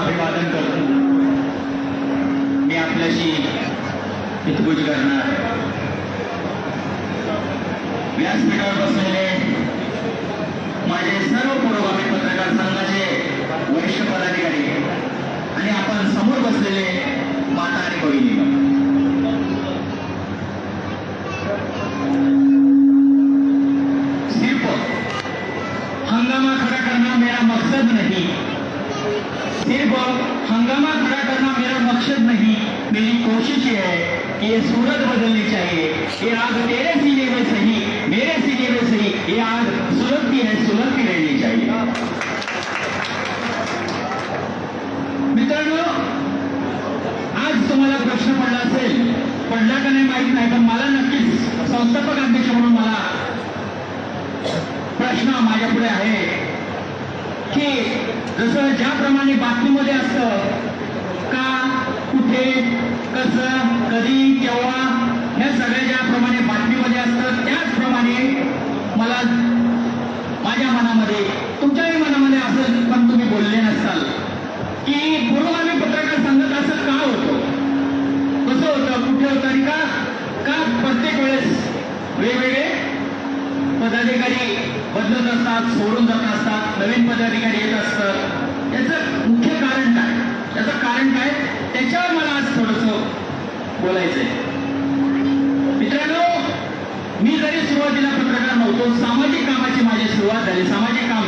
अभिवादन करतो. मी आपल्याशी हितगुज करणार. व्यासपीठावर बसलेले माझे सर्व पुरोगामी पत्रकार संघाचे वरिष्ठ पदाधिकारी आणि आपण समोर बसलेले माता आणि बहिणी सिर्फ हंगामा खड़ा करना मेरा मकसद नहीं. सिर्फ हंगामा खड़ा करना मेरा मकसद नहीं. मेरी कोशिश ये है कि ये सूरत बदलनी चाहिए. ये आग तेरे सीने में सही मेरे सीने में सही. ये आग की है सूरत की रहनी चाहिए. मित्रांनो आज तुम्हाला प्रश्न पडला असेल. पडला का नाही माहीत नाही पण मला नक्कीच संस्थापक अध्यक्ष म्हणून मला प्रश्न माझ्या पुढे आहे. जसं ज्याप्रमाणे बातमीमध्ये असतं का कुठे कसं कधी केव्हा ह्या सगळ्या ज्याप्रमाणे बातमीमध्ये असतं त्याचप्रमाणे मला माझ्या मनामध्ये तुमच्याही मनामध्ये असेल पण तुम्ही बोलले नसताल की पुरोगामी पत्रकार सांगत असं का होतं? कसं होतं? कुठे होतं आणि का? का प्रत्येक वेळेस वेगवेगळे पदाधिकारी बदलत असतात सोडून जात असतात नवीन पदाधिकारी येत असतात. याचं मुख्य कारण काय? याचं कारण काय? त्याच्यावर मला आज थोडस बोलायचंय. मित्रांनो मी जरी सुरुवातीला पत्रकार नव्हतो सामाजिक कामाची माझी सुरुवात झाली. सामाजिक काम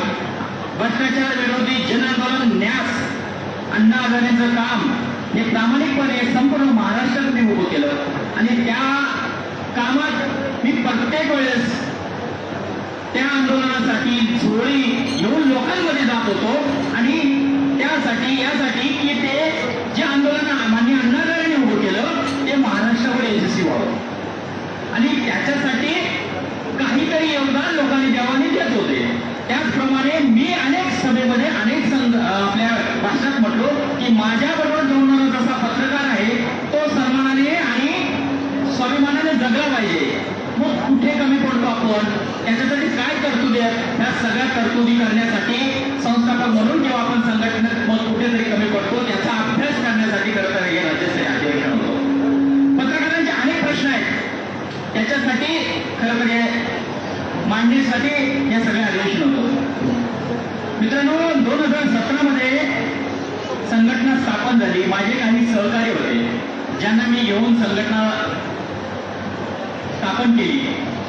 भ्रष्टाचार विरोधी जन आंदोलन न्यास अण्णा हजारेंचं काम हे प्रामाणिकपणे संपूर्ण महाराष्ट्रात मी उभं केलं. आणि त्या कामात मी प्रत्येक वेळेस त्या आंदोलनासाठी झोळी घेऊन लोकांमध्ये जात होतो. आणि त्यासाठी यासाठी की ते जे आंदोलन मान्य अण्णादारांनी उभं केलं ते महाराष्ट्रावर यशस्वी व्हावं. आणि त्याच्यासाठी काहीतरी योगदान लोकांनी देवाने देत होते. त्याचप्रमाणे मी अनेक सभेमध्ये अनेक संघ आपल्या भाषणात म्हटलो की माझ्याबरोबर जोडणारा जसा पत्रकार आहे तो सन्मानाने आणि स्वाभिमानाने जगला पाहिजे. मग कुठे कमी पडतो आपण? त्याच्यासाठी काय तरतुदी आहेत ह्या सगळ्या तरतुदी करण्यासाठी संस्थापक म्हणून जेव्हा आपण संघटनेत मग कुठेतरी कमी पडतो त्याचा अभ्यास करण्यासाठी खरं तर हे राज्यस्तरीय अधिवेशन होतो. पत्रकारांचे अनेक प्रश्न आहेत. त्याच्यासाठी खरं म्हणजे मांडणीसाठी हे सगळे अधिवेशन होतं मित्रांनो दोन हजार सतरा मध्ये संघटना स्थापन झाली. माझे काही सहकारी होते ज्यांना मी घेऊन संघटना स्थापन केली.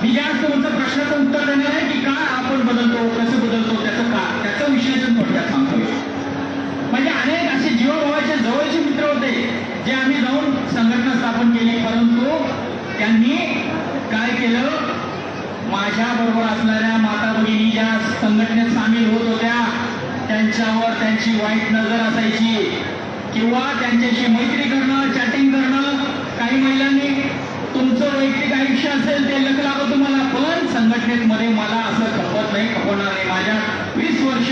मी जास्त तुमचं प्रश्नाचं उत्तर देणार आहे की का आपण बदलतो कसं बदलतो त्याचं का त्याचं विश्लेषण थोडक्यात सांगतो म्हणजे अनेक असे जीवाभावाचे जवळचे मित्र होते जे आम्ही जाऊन संघटना स्थापन केली परंतु त्यांनी काय केलं? माझ्या बरोबर असणाऱ्या माता भगिनी ज्या संघटनेत सामील होत होत्या त्यांच्यावर त्यांची वाईट नजर असायची. किंवा त्यांच्याशी मैत्री करणं चॅटिंग करणं काही महिलांनी वैयक्तिक आयुष्य असेल ते लग लागत तुम्हाला. पण संघटनेमध्ये मला असं खपत नाही खपवणार नाही. माझ्या वीस वर्ष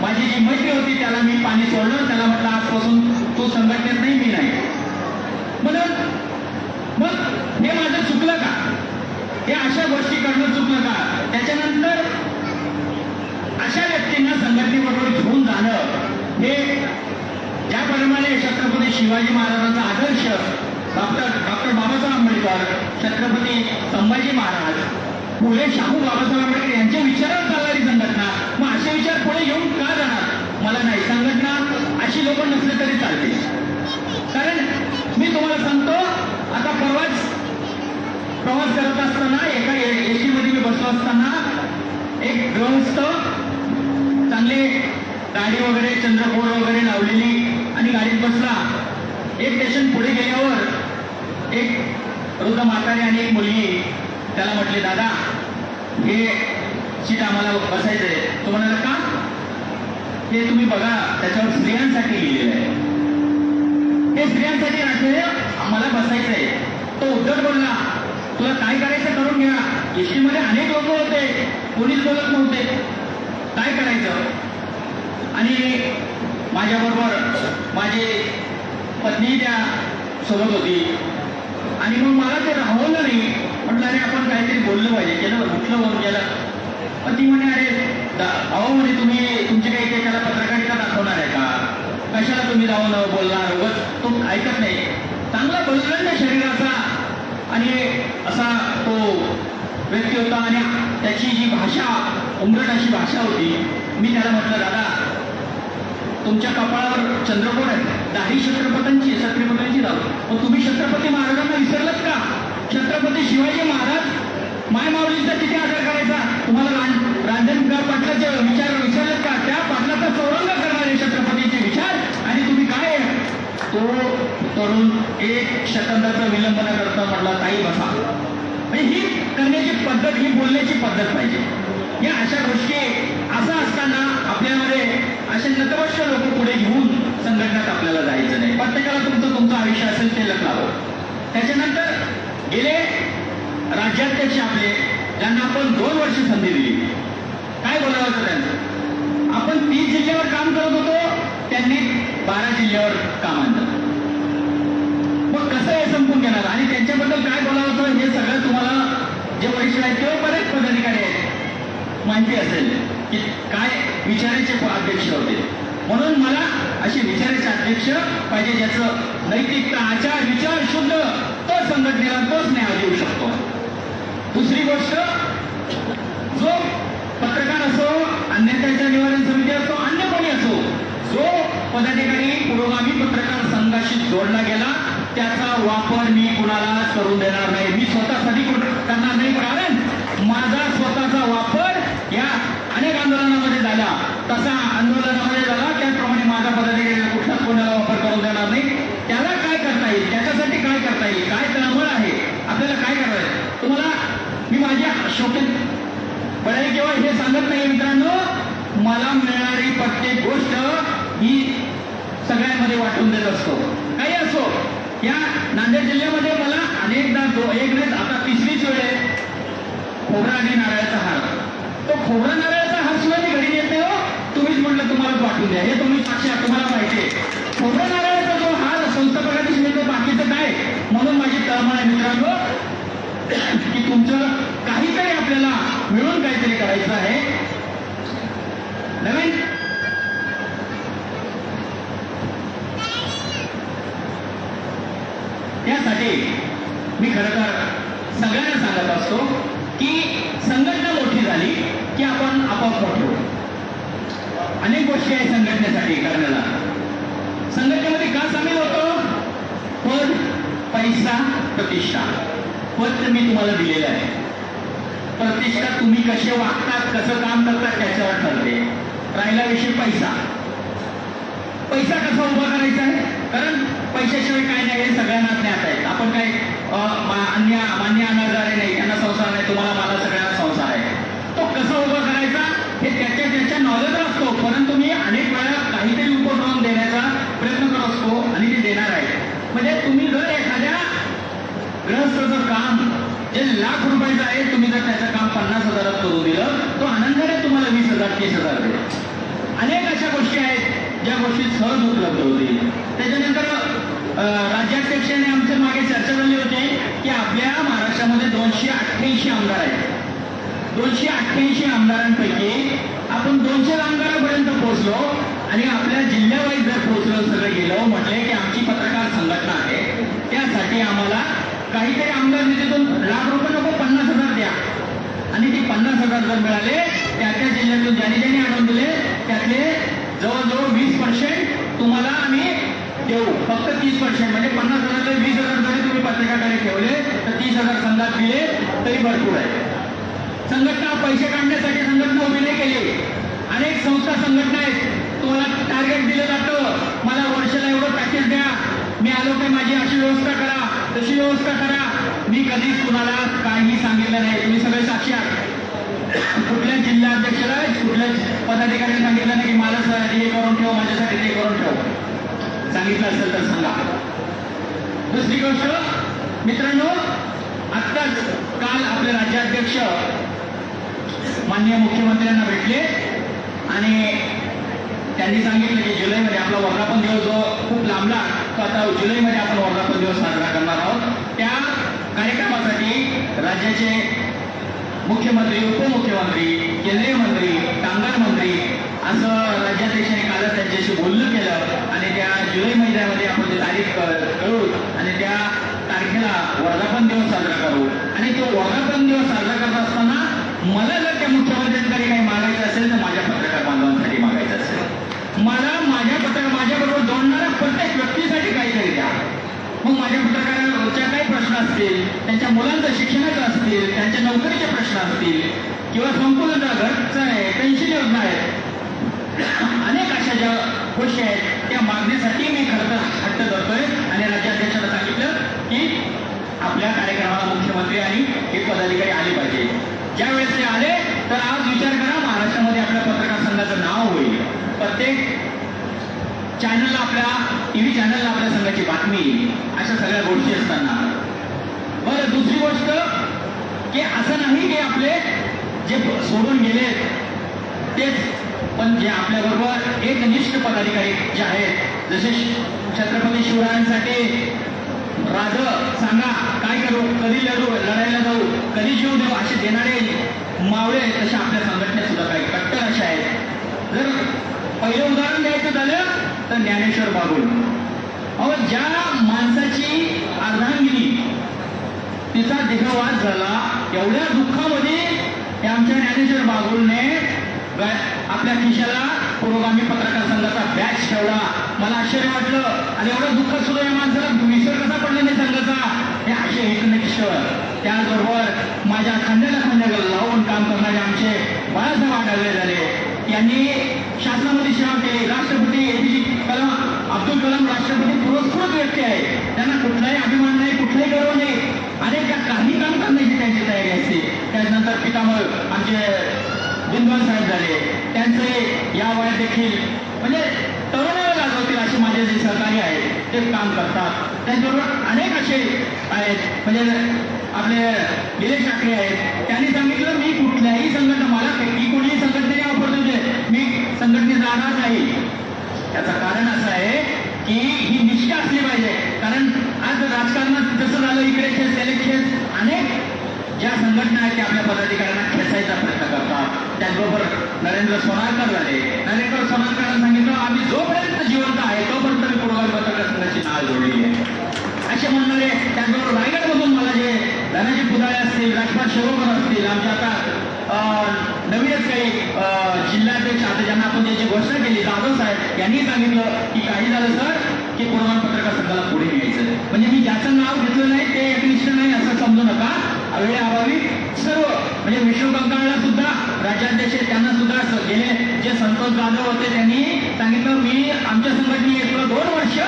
माझी जी मैत्री होती त्याला मी पाणी सोडलं. त्याला म्हटलं आजपासून तो संघटनेत नाही मी नाही. म्हणून मग हे माझं चुकलं का? हे अशा गोष्टी करणं चुकलं का? त्याच्यानंतर अशा व्यक्तींना संघटनेबरोबर घेऊन जाणं हे ज्याप्रमाणे छत्रपती शिवाजी महाराजांचा आदर्श डॉक्टर डॉक्टर बाबासाहेब आंबेडकर छत्रपती संभाजी महाराज पुढे शाहू बाबासाहेब आंबेडकर यांच्या विचारावर चालणारी संघटना. मग असे विचार पुढे येऊन का जाणार? मला नाही संघटना अशी लोक नसले तरी चालते कारण मी तुम्हाला सांगतो आता परवाच प्रवास करत असताना एका एसी मध्ये मी बसलो असताना एक ग्रहस्थ चांगले गाडी वगैरे चंद्रकोर वगैरे लावलेली आणि गाडीत बसला. एक स्टेशन पुढे गेल्यावर एक वृद्ध म्हातारी आणि एक मुलगी. त्याला म्हटले दादा हे सीट आम्हाला बसायचंय. तो म्हणाला का? हे तुम्ही बघा त्याच्यावर स्त्रियांसाठी लिहिलेलं आहे. हे स्त्रियांसाठी राखलेले आम्हाला बसायचंय. तो उद्धट बोलला तुला काय करायचं करून घ्या. एसटीमध्ये अनेक लोक होते कोणीच बोलत नव्हते. काय करायचं? आणि माझ्याबरोबर माझी पत्नी त्या सोबत होती. आणि मग मला ते राहवलं नाही. म्हटलं अरे आपण काहीतरी बोललं पाहिजे. केलं म्हटलं म्हणून गेला पण ती म्हणे अरे अहो म्हणे तुम्ही तुमची काही काही त्याला पत्रकारिता दाखवणार आहे का? कशाला तुम्ही जाऊन बोलणार? उगत तो ऐकत नाही. चांगला बलगंड शरीराचा. आणि असा तो व्यक्ती होता आणि त्याची जी भाषा उमरट अशी भाषा होती मी त्याला म्हटलं दादा तुमच्या कपाळावर चंद्रकोर आहे दाही छत्रपतींची छत्रपतांची छत्रपतींची मग तुम्ही छत्रपती महाराजांना विसरलात का? छत्रपती शिवाजी महाराज माय माऊलीचा किती आदर करायचा? तुम्हाला रां- रांजणगाव पाटलाचे विचार विचारलेत का? त्या पाटलाचा चौरंग करणारे छत्रपतीचे विचार आणि तुम्ही काय आहे? तो तरुण एक सेकंदाचा विलंब न करता म्हटला ताई बसा. म्हणजे ही करण्याची पद्धत ही बोलण्याची पद्धत पाहिजे. या अशा गोष्टी असं असताना आपल्यामध्ये असे नतवश्य लोक पुढे घेऊन संघटनात आपल्याला जायचं नाही. प्रत्येकाला तुमचं तुमचं आयुष्य असेल ते लग्नावं त्याच्यानंतर गेले राज्याध्यक्ष आपले ज्यांना आपण दोन वर्ष संधी दिली. काय बोलावं होतं त्यांचं आपण तीस जिल्ह्यावर काम करत होतो त्यांनी बारा जिल्ह्यावर काम आणलं. मग कसं हे संपून घेणार? आणि त्यांच्याबद्दल काय बोलावं होतं? हे सगळं तुम्हाला जे वरिष्ठ आहेत किंवा बरेच पदाधिकारी आहेत माहिती असेल की काय विचाराचे अध्यक्ष होते. म्हणून मला असे विचाराचे अध्यक्ष पाहिजे ज्याचं नैतिकता आचार विचार शुद्ध तो संघटनेला तोच न्याय देऊ शकतो. दुसरी गोष्ट जो पत्रकार असो अन्यथाच्या निवारण समिती असो अन्य कोणी असो जो पदाधिकारी पुरोगामी पत्रकार संघाशी जोडला गेला त्याचा वापर मी कुणाला करून देणार नाही. मी स्वतःसाठी करणार नाही. कारण माझा स्वतःचा वापर या अनेक आंदोलनामध्ये झाला. तसा आंदोलनामध्ये झाला. त्याचप्रमाणे माझा पदाधिकारी कुठलाच कोणाला वापर करून देणार नाही. त्याला काय करता येईल? त्याच्यासाठी काय करता येईल? काय तळमळ आहे? आपल्याला काय करायचं तुम्हाला मी माझ्या शोकेत बळे केवळ हे सांगत नाही मित्रांनो. मला मिळणारी प्रत्येक गोष्ट ही सगळ्यांमध्ये वाटून देत असतो. काही असो. या नांदेड जिल्ह्यामध्ये मला अनेकदा दो एक नाही आता तिसरीच वेळ आहे. खोबरा आणि नारळाचा हार. तो खोबरा नारळाचा हा सुद्धा मी घरी नेते हो. तुम्हीच म्हटलं तुम्हाला पाठवून द्या. हे तुम्ही साक्षी तुम्हाला माहिती आहे. खोबरा नारळाचा जो हार संस्थापकाची मिळतो बाकीचं काय? म्हणून माझी तळमळ आहे मित्रांनो की तुमचं काहीतरी आपल्याला मिळून काहीतरी करायचं आहे. नवीन? यासाठी मी खरं तर सगळ्यांना सांगत असतो की संघटना मोठी झाली की आपण आपोआप मोठे होऊ अनेक आहे संघटनेसाठी करण्याला. संघटनेमध्ये का सामील होतो? पद पैसा प्रतिष्ठा. पद तर मी तुम्हाला दिलेलं आहे. प्रतिष्ठा तुम्ही कसे वागतात कसं काम करतात त्याच्यावर ठरते. राहिला विषय पैसा. पैसा कसा उभा करायचा आहे? कारण पैशाशिवाय काय नाही हे सगळ्यांना ज्ञात आहे. आपण काय अन्य मान्य अनाजारे नाही यांना संसार नाही तुम्हाला मला सगळ्यांना संसार आहे. हे त्याच्या त्याच्या नॉलेज असतो परंतु मी अनेक वेळा काहीतरी उपक्रम देण्याचा प्रयत्न करत असतो आणि ते देणार आहे म्हणजे तुम्ही जर एखाद्या ग्रहस्थाचं काम जे लाख रुपयाचं आहे तुम्ही जर त्याचं काम पन्नास हजारात करू दिलं तो आनंदाने तुम्हाला वीस हजार तीस हजार देईल. अनेक अशा गोष्टी आहेत ज्या गोष्टी सहज उपलब्ध होतील. त्याच्यानंतर राज्याध्यक्षाने आमच्या मागे चर्चा झाली होती की आपल्या महाराष्ट्रामध्ये दोनशे अठ्ठ्याऐंशी आमदार आहेत. दोनशे अठ्ठ्याऐंशी आमदारांपैकी आपण दोनशे आमदारापर्यंत पोहोचलो आणि आपल्या जिल्ह्यावाईज जर पोहोचलो सगळं गेलो म्हटले की आमची पत्रकार संघटना आहे त्यासाठी आम्हाला काहीतरी आमदार निधीतून लाख रुपये नको पन्नास हजार द्या. आणि ते पन्नास हजार जर मिळाले त्या त्या जिल्ह्यातून ज्याने ज्याने आणून दिले त्यातले जवळजवळ वीस पर्सेंट तुम्हाला आम्ही देऊ. फक्त तीस पर्सेंट म्हणजे पन्नास हजार वीस हजार जरी तुम्ही पत्रकाकडे ठेवले तर तीस हजार संघात दिले तरी भरपूर आहे. संघटना पैसे काढण्यासाठी संघटना उभी नाही केली. अनेक संस्था संघटना आहेत. तुम्हाला टार्गेट दिलं जातं. मला वर्षाला एवढं पॅकेज द्या. मी आलो की माझी अशी व्यवस्था करा. तशी व्यवस्था करा. मी कधीच कुणाला काही सांगितलं नाही. तुम्ही सगळे साक्षी आहात कुठल्या जिल्हाध्यक्षाला कुठल्या पदाधिकाऱ्याने सांगितलं नाही की मला सर हे करून ठेव माझ्यासाठी ते करून ठेव. सांगितलं असेल तर सांगा. दुसरी गोष्ट मित्रांनो आत्ताच काल आपले राज्याध्यक्ष माननीय मुख्यमंत्र्यांना भेटले. आणि त्यांनी सांगितलं की जुलैमध्ये आपला वर्धापन दिवस जो खूप लांबला तो आता जुलैमध्ये आपण वर्धापन दिवस साजरा करणार आहोत. त्या कार्यक्रमासाठी राज्याचे मुख्यमंत्री उपमुख्यमंत्री केंद्रीय मंत्री कामगार मंत्री असं राज्याध्यक्षांनी कालच त्यांच्याशी बोलणं केलं आणि त्या जुलै महिन्यामध्ये आपण ती तारीख क- कळू आणि त्या तारखेला वर्धापन दिवस साजरा करू. आणि तो वर्धापन दिवस साजरा करत असताना मला जर त्या मुख्यमंत्र्यांकडे काही मागायचं असेल तर माझ्या पत्रकार बांधवांसाठी मागायचं असेल. मला माझ्या पत्रकार माझ्याबरोबर जोडणाऱ्या प्रत्येक व्यक्तीसाठी काहीतरी द्या. मग माझ्या पत्रकाराच्या काही प्रश्न असतील त्यांच्या मुलांचं शिक्षणाचं असतील त्यांच्या नोकरीचे प्रश्न असतील किंवा संपूर्ण घरचं आहे पेन्शन योजना आहे. अनेक अशा ज्या गोष्टी आहेत त्या मागणीसाठी मी खरं तर हट्ट करतोय आणि राज्याध्यक्षाला सांगितलं की आपल्या कार्यक्रमाला मुख्यमंत्री आणि हे पदाधिकारी आले ज्यावेळेस ते आले तर आज विचार करा महाराष्ट्रामध्ये आपल्या पत्रकार संघाचं नाव होईल. प्रत्येक चॅनलला आपल्या टीव्ही चॅनलला आपल्या संघाची बातमी येईल. अशा सगळ्या गोष्टी असताना. बरं दुसरी गोष्ट की असं नाही की आपले जे सोडून गेले तेच पण जे आपल्याबरोबर एक निष्ठ पदाधिकारी जे आहेत जसे छत्रपती शिवरायांसाठी माझं सांगा काय करू? कधी लढू? लढायला जाऊ? कधी जीव देऊ? असे देणारे मावळे तशा आपल्या संघटनेत सुद्धा काही कट्टर अशा आहेत. जर पहिलं उदाहरण द्यायचं झालं तर ज्ञानेश्वर बागुल. अहो ज्या माणसाची अर्धांगिनी तिचा देहवास झाला एवढ्या दुःखामध्ये त्या आमच्या ज्ञानेश्वर बागुलने आपल्या खिशाला पुरोगामी पत्रकार संघाचा बॅच ठेवला. मला आश्चर्य वाटलं. आणि एवढं दुःख सुद्धा या माणसाला? हे असे एकनिष्ठ त्याचबरोबर माझ्या खांद्याला खांद्याला लावून काम करणारे आमचे बाळासाहेब आढळले झाले. यांनी शासनामध्ये सेवा केली. राष्ट्रपती एपीजे कलाम अब्दुल कलाम राष्ट्रपती पुरस्कृत व्यक्ती आहे. त्यांना कुठलाही अभिमान नाही कुठलाही गर्व नाही. आणि त्या काही काम करण्याची त्यांची तयारी असते. त्यानंतर पितामह आमचे बिंदवाल साहेब झाले. त्यांचे या वयात देखील म्हणजे तरुणाला गाजवतील असे माझे जे सहकारी आहेत ते काम करतात. त्याचबरोबर अनेक असे आहेत. म्हणजे आपले निलेश ठाकरे आहेत. त्यांनी सांगितलं मी कुठल्याही संघटना मला की कोणीही संघटनेने ऑफर देऊ दे मी संघटनेत जाणार नाही. त्याचं कारण असं आहे की ही निष्ठा असली पाहिजे. कारण आज राजकारणात जसं झालं इकडे खेळ त्याने खेळ अनेक ज्या संघटना आहेत त्या आपल्या पदाधिकाऱ्यांना खेचायचा प्रयत्न करतात. त्याचबरोबर नरेंद्र सोनारकर झाले. नरेंद्र सोनारकरांना सांगितलं आम्ही जोपर्यंत जिवंत आहे तोपर्यंत मी पुरोगामी पत्रकार संघाची नाव जोडलेली आहे. असे म्हणणारे त्याचबरोबर रायगडमधून मला जे धनाजी पुदाळे असतील राजपाल शिरोकर असतील आमच्या आता अं, नवीनच काही अं, जिल्हाध्यक्ष आता ज्यांना आपण ज्याची घोषणा केली जाधव साहेब यांनी सांगितलं की काही झालं सर की पुरोगामी पत्रकार संघाला पुढे न्यायचं म्हणजे मी ज्याचं नाव घेतलं नाही ते एकनिष्ठ नाही असं समजू नका. वेळेअभावी सर्व म्हणजे विष्णू कंकाळला सुद्धा राज्याध्यक्ष त्यांना सुद्धा गेले. जे संतोष जाधव होते त्यांनी सांगितलं मी आमच्या संघटनेत दोन वर्ष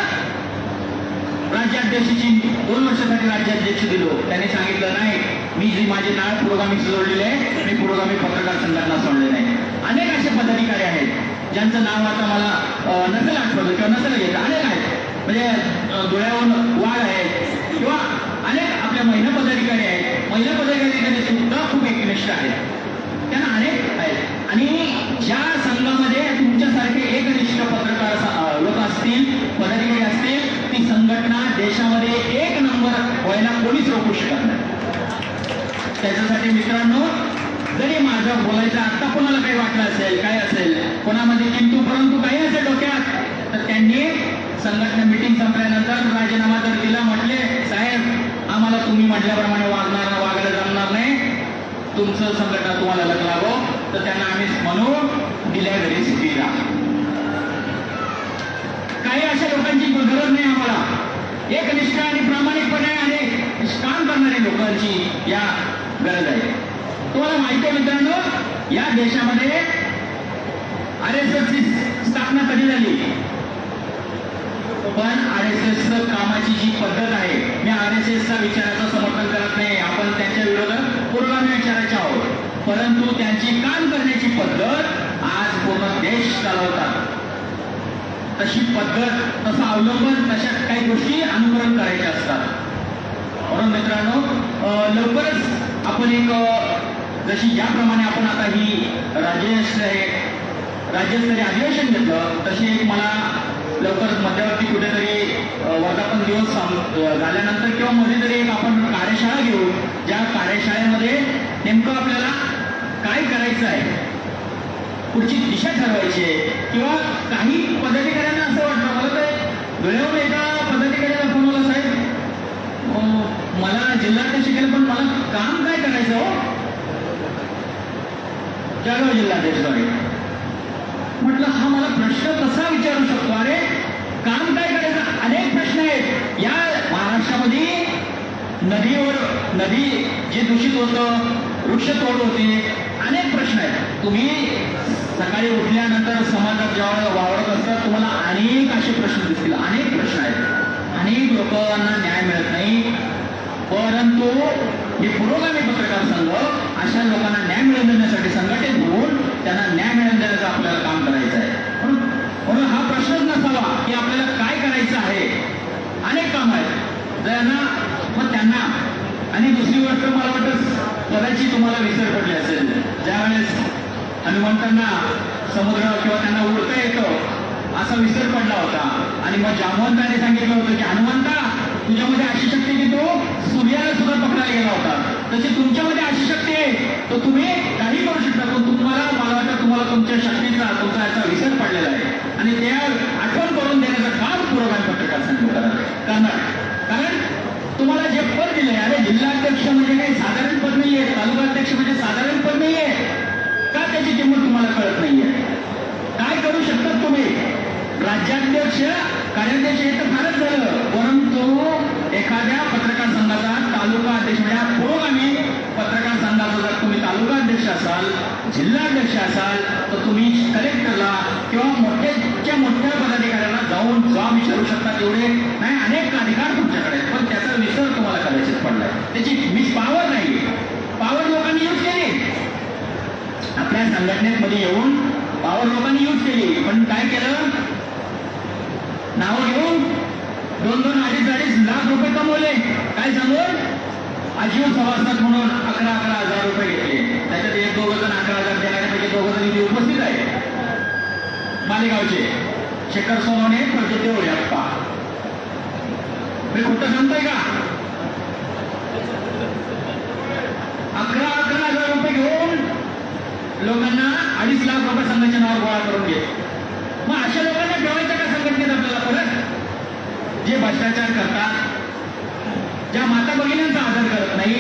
राज्याध्यक्षाची दोन वर्षासाठी राज्याध्यक्ष दिलो. त्यांनी सांगितलं नाही मी जी माझे नाळ पुरोगामी सोडलेले आहे मी पुरोगामी पत्रकार संघटना सोडले नाही अनेक असे पदाधिकारी आहेत ज्यांचं नाव आता मला नसेल आठवतं किंवा नसेल घेत अनेक आहेत म्हणजे डोळ्यावर वाढ आहे आहेत किंवा अनेक आपल्या महिला पदाधिकारी आहेत. महिला पदाधिकारी सुद्धा खूप एकनिष्ठ आहेत. त्यांना अनेक आहेत. आणि ज्या संघामध्ये तुमच्यासारखे एकनिष्ठ पत्रकार लोक असतील पदाधिकारी असतील ती संघटना देशामध्ये एक नंबर व्हायला कोणीच रोखू शकत नाही. त्याच्यासाठी मित्रांनो जरी माझं बोलायचं आत्ता कोणाला काही वाटलं असेल काय असेल कोणामध्ये किंतु परंतु काही असेल डोक्यात तर त्यांनी संघटना मिटिंग संपल्यानंतर राजीनामा जर दिला म्हटले साहेब आम्हाला तुम्ही म्हटल्याप्रमाणे वागणार वागायला जमणार नाही. तुमचं संघटना तुम्हाला लागलावं तर त्यांना आम्ही म्हणू दिल्या घरी स्थिती काही अशा लोकांची गरज नाही आम्हाला. एक निष्ठा आणि प्रामाणिकपणे आणि काम करणाऱ्या लोकांची या गरज आहे. तुम्हाला माहिती आहे मित्रांनो या देशामध्ये आर एस ची स्थापना कधी झाली? पण आर एस एस कामाची जी पद्धत आहे मी आर एस एसचा विचाराचं समर्थन करत नाही. आपण त्यांच्या विरोधात पूर्ण विचारायचे आहोत. परंतु त्यांची काम करण्याची पद्धत आज पूर्ण देश चालवतात. तशी पद्धत तसं अवलंबन तशा काही गोष्टी अनुकरण करायच्या असतात. म्हणून मित्रांनो लवकरच आपण एक जशी ज्याप्रमाणे आपण आता ही राज्यस्तरीय राज्यस्तरीय अधिवेशन घेतलं तशी एक मला लवकरच मध्यवर्ती कुठेतरी वर्धापन दिवस झाल्यानंतर किंवा मध्ये तरी एक आपण कार्यशाळा घेऊ. ज्या कार्यशाळेमध्ये नेमकं आपल्याला काय करायचं आहे पुढची दिशा ठरवायची आहे किंवा काही पदाधिकाऱ्यांना असं वाटतं. मला तर वेळेवर एका पदाधिकाऱ्याला फोन आला साहेब मला जिल्हाध्यक्ष केलं पण मला काम काय करायचं हो? जळगाव जिल्हाध्यक्ष सॉरी म्हटलं हा मला प्रश्न कसा विचारू शकतो? अरे काम काय करायचं? अनेक प्रश्न आहेत. या महाराष्ट्रामध्ये नदीवर नदी जे दूषित होतं वृक्ष तोड होते अनेक प्रश्न आहेत. तुम्ही सकाळी उठल्यानंतर समाजात जेव्हा वावरत असतात तुम्हाला अनेक असे प्रश्न दिसतील. अनेक प्रश्न आहेत. अनेक लोकांना न्याय मिळत नाही. परंतु हे पुरोगामी पत्रकार संघ अशा लोकांना न्याय मिळवण्यासाठी देण्यासाठी संघटित होऊन त्यांना न्याय मिळवून द्यायचं आपल्याला काम करायचं आहे. म्हणून हा प्रश्नच नसावा की आपल्याला काय करायचं आहे. अनेक काम आहेत. ज्यांना मग त्यांना. आणि दुसरी गोष्ट मला वाटत कदाचित तुम्हाला विसर पडली असेल. ज्यावेळेस हनुमंतांना समुद्र किंवा त्यांना उडता येतो असा विसर पडला होता. आणि मग जामवंताने सांगितलं होतं की हनुमंता तुझ्यामध्ये अशी शक्ती की तो सूर्याला सुद्धा पकडायला गेला होता. तशी तुमच्यामध्ये अशी शक्ती आहे. तर तुम्ही काही करू शकता पण तुम्हाला मला वाटतं तुम्हाला तुमच्या शक्तीचा तुमचा याचा विसर पडलेला आहे. आणि त्या आठवण करून देण्याचं काम पुरोगामी पत्रकार संघ करणार. कारण तुम्हाला जे पद दिले अरे जिल्हाध्यक्ष म्हणजे काही साधारण पद नाहीये तालुकाध्यक्ष म्हणजे साधारण पद नाहीये. का त्याची किंमत तुम्हाला कळत नाहीये? काय करू शकतात तुम्ही? राज्याध्यक्ष कार्याध्यक्ष हे तर फारच झालं. परंतु एखाद्या पत्रकार संघाचा तालुका अध्यक्ष म्हणजे हा आम्ही पत्रकार संघाचा जर तुम्ही तालुका अध्यक्ष असाल जिल्हाध्यक्ष असाल तर तुम्ही कलेक्टरला किंवा मोठ्याच्या मोठ्या पदाधिकाऱ्यांना जाऊन जॉब विचारू शकता एवढे नाही अनेक अधिकार तुमच्याकडे आहेत पण त्याचा विसर तुम्हाला कदाचित पडलाय. त्याची मिस पावर नाही पावर लोकांनी यूज केली. आपल्या संघटनेमध्ये येऊन पावर लोकांनी यूज केली. पण काय केलं? नावं घेऊन दोन दोन अडीच अडीच लाख रुपये कमवले. काय सांगून? अजीव सभासद म्हणून अकरा अकरा हजार रुपये घेतले. त्याच्यात एक दोघं जण अकरा हजार देणाऱ्यापैकी दोघं जण इथे उपस्थित आहे मालेगावचे शेखर सोनवणे प्रज्योत ओळ्याप्पा मी खोटं सांगतोय का? अकरा अकरा हजार रुपये घेऊन लोकांना अडीच लाख रुपये संघाच्या नावावर गोळा करून घे मग अशा लोकांना ठेवायचं का संघटनेत आपल्याला परत? जे भ्रष्टाचार करतात ज्या माता भगिनींचा आदर करत नाही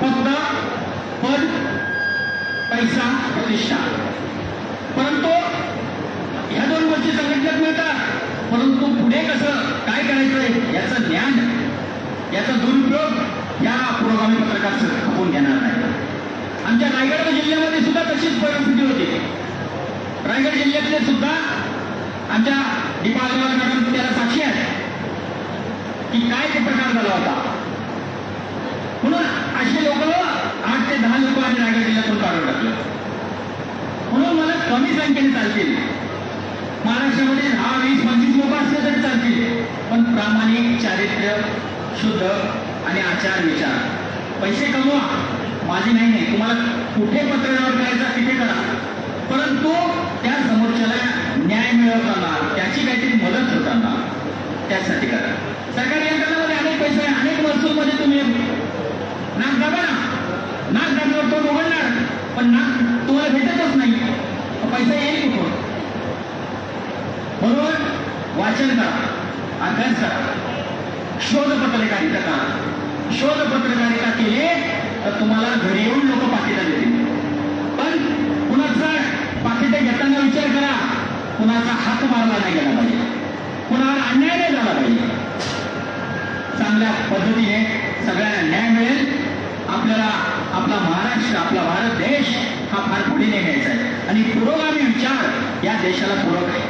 फक्त पद पैसा प्रतिष्ठा. परंतु ह्या दोन गोष्टी संघटनेत मिळतात. परंतु पुढे कसं काय करायचं याचं ज्ञान याचा दुरुपयोग या पुरोगामी पत्रकार खपून घेणार नाही. आमच्या रायगड जिल्ह्यामध्ये सुद्धा तशीच परिस्थिती होती. रायगड जिल्ह्यातले सुद्धा आमच्या दीपा मॅडम त्याला साक्षी आहे. की काय ते प्रकार झाला होता? म्हणून असे लोक आठ ते दहा लोक आम्ही रायगड जिल्ह्यातून काढून टाकले. म्हणून मला कमी संख्येने चालतील. महाराष्ट्रामध्ये दहा वीस पंचवीस लोक असले तरी चालतील. पण प्रामाणिक चारित्र्य शुद्ध आणि आचार विचार. पैसे कमवा. माझी नाही नाही. तुम्हाला कुठे पत्रव्यवहार करायचा तिथे करा. परंतु त्या समोरच्याला न्याय मिळवताना त्याची काहीतरी मदत होताना त्यासाठी करा. सरकारी यंत्रणामध्ये अनेक पैसे अनेक वस्तूंमध्ये तुम्ही नाक दाबा ना. नाक दाबल्यावर तो उघडणार पण नाक तुम्हाला भेटतच नाही. पैसा येईल कुठून? बरोबर वाचन करा अभ्यास करा. शोध पत्रकारिता करा. शोध पत्रकारिता केली तर तुम्हाला घरी येऊन लोक पाकिटा देतील. पण पुन्हा पाकिटे घेताना विचार करा. कुणाचा हात मारला नाही गेला पाहिजे. कुणावर अन्याय नाही झाला पाहिजे. चांगल्या पद्धतीने सगळ्यांना न्याय मिळेल. आपल्याला आपला महाराष्ट्र आपला भारत देश हा फार पुढे घ्यायचा आहे. आणि पुरोगामी विचार या देशाला पूरक आहे.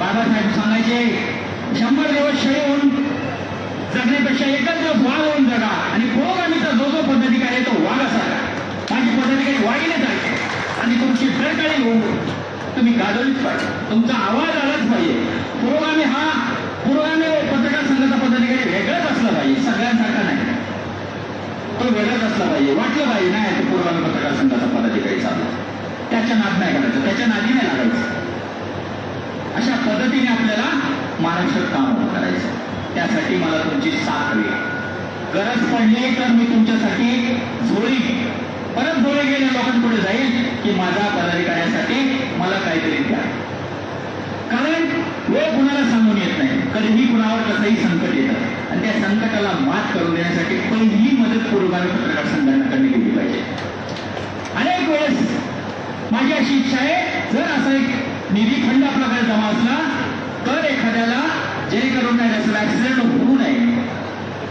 बाबासाहेब सांगायचे शंभर दिवस शरी होऊन जगण्यापेक्षा एकच दिवस वाघ होऊन जगा. आणि पुरोगामीचा जो जो पद्धती आहे तो वाघासारखा माझी पदाधिकारी वाघिने सारखे आधी तुमची सरकारी होऊन तुम्ही गाजवलीच पाहिजे. तुमचा आवाज आलाच पाहिजे. पुरोगामी हा पुरोगामी पत्रकार संघाचा पदाधिकारी वेगळाच असला पाहिजे सगळ्यांसारखा नाही. तो वेगळाच असला पाहिजे. वाटलं पाहिजे नाही तो पुरोगामी पत्रकार संघाचा पदाधिकारी चालला. त्याच्या नाद नाही करायचं. त्याच्या नादी नाही लागायचं. अशा पद्धतीने आपल्याला महाराष्ट्रात काम करायचं. त्यासाठी मला तुमची साथ हवी गरज पडली तर मी तुमच्यासाठी झोळी परत पुढे गेल्या लोकांपुढे जाईल की माझा पदाधिकाऱ्यासाठी मला काहीतरी द्या. कारण वेळ कुणाला सांगून येत नाही. कधीही कुणावर कसंही संकट येतं. आणि त्या संकटाला मात करून देण्यासाठी पहिली मदत पुरोगामी पत्रकार संघटनाकडे केली पाहिजे. अनेक वेळेस माझी अशी इच्छा आहे जर असा एक निधी खंड आपल्याकडे जमा असला तर एखाद्याला जेणेकरून काय रस्त्याला ऍक्सिडेंट होऊ नये.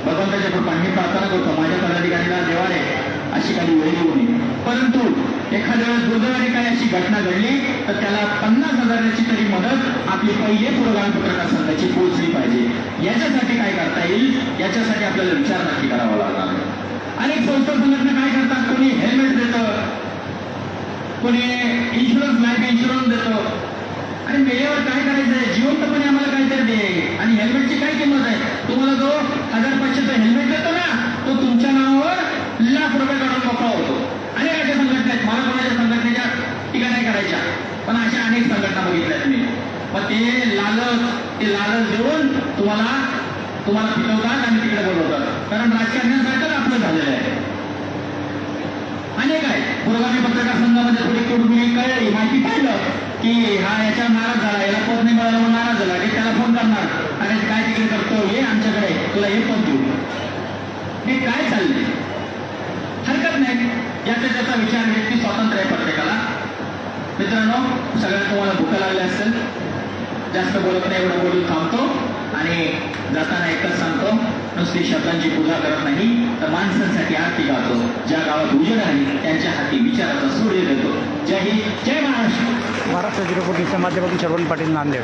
भगवंताच्या कृपा मी प्रार्थना करतो. माझ्या पदाधिकाऱ्याला देवा रे अशी काही वेळ येऊ परंतु एखाद्या वेळेस दुर्दैवाने काही अशी घटना घडली तर त्याला पन्नास हजाराची तरी मदत आपली पहिले पुरोगामीपत्रक पत्रकार त्याची पोहोचली पाहिजे. याच्यासाठी काय करता येईल? याच्यासाठी आपल्याला विचार नक्की करावा लागणार अनेक संस्था संघटना काय करतात? कोणी हेल्मेट देतं कोणी इन्शुरन्स लाईफ इन्शुरन्स देतं. आणि वेळेवर काय करायचं आहे? जिवंतपणे आम्हाला काहीतरी दे. आणि हेल्मेटची काय किंमत आहे? तुम्हाला जो हजार पाचशेचा हेल्मेट देतो ना तो तुमच्या नावावर लाख रुपये काढून मोकळा होतो. अनेक अशा संघटना आहेत मला कोणाच्या संघटनेच्या टीका नाही करायच्या. पण अशा अनेक संघटना बघितल्या तुम्ही. मग ते लालच ते लालच देऊन तुम्हाला तुम्हाला पिकवतात आणि तिकडे बोलवतात. कारण राजकारण्यासारखंच आपलं झालेलं आहे. अनेक आहे. पुरोगामी पत्रकार संघामध्ये थोडी कुडबुडी कळली. माहिती पाहिलं की हा याच्या नाराज झाला. याला पद नाही मिळाला म्हणून नाराज झाला. की त्याला फोन करणार. अरे काय तिकडे करतो हे आमच्याकडे. तुला हे पद देऊ. हे काय चाललंय? हरकत नाही याचा त्याचा विचार व्यक्ती स्वातंत्र्य आहे प्रत्येकाला मित्रांनो सगळ्यात तुम्हाला भूक लागली असेल जास्त बोलत नाही एवढं बोलून थांबतो आणि जाताना एकच सांगतो नुसती शब्दांची पूजा करत नाही तर माणसांसाठी आरती गातो. ज्या गावात उजेड आहे त्यांच्या हाती विचाराचा सूर्य देतो. जय हिंद जय महाराष्ट्र. महाराष्ट्र झिरो फोर्टीच्या माध्यमातून शरवण पाटील नांदेड.